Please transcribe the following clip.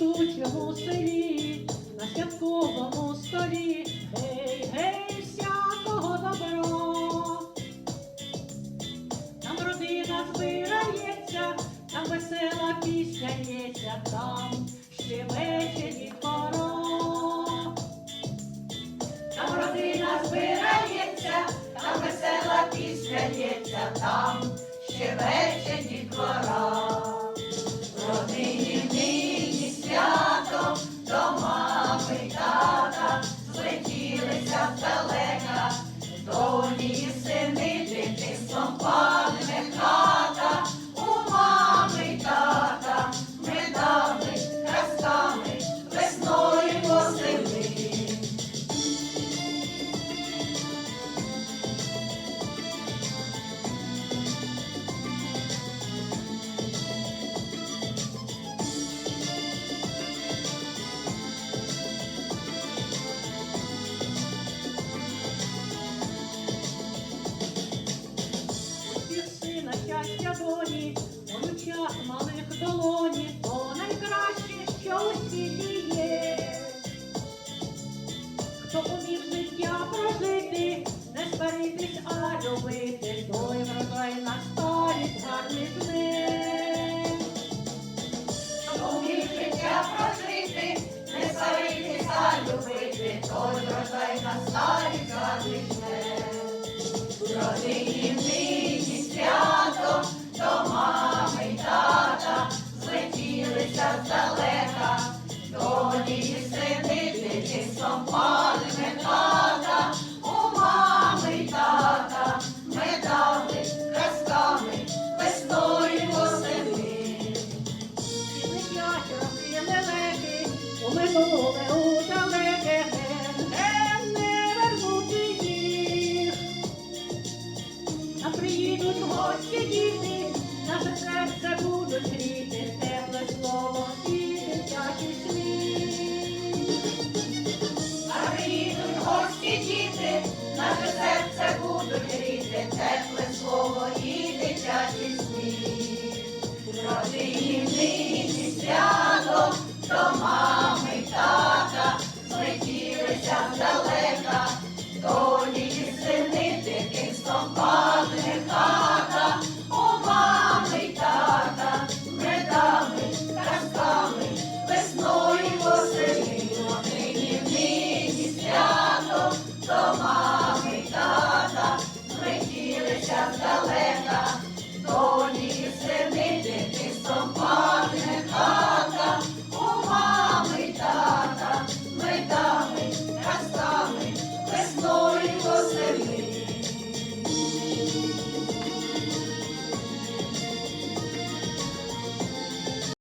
нашому селі, на святковому столі, гей, гей, всякого добро. Там родина збирається, там весела пісня лється, там ще вечері пора. Там родина збирається, там весела пісня лється, там малих долоні, то найкраще, що у світі є. Хто умів життя прожити, не сваритись, а любити, той врожай на старість гарний жне. Умів життя прожити, не сваритись, а любити, той врожай на старі задвижне. В родині у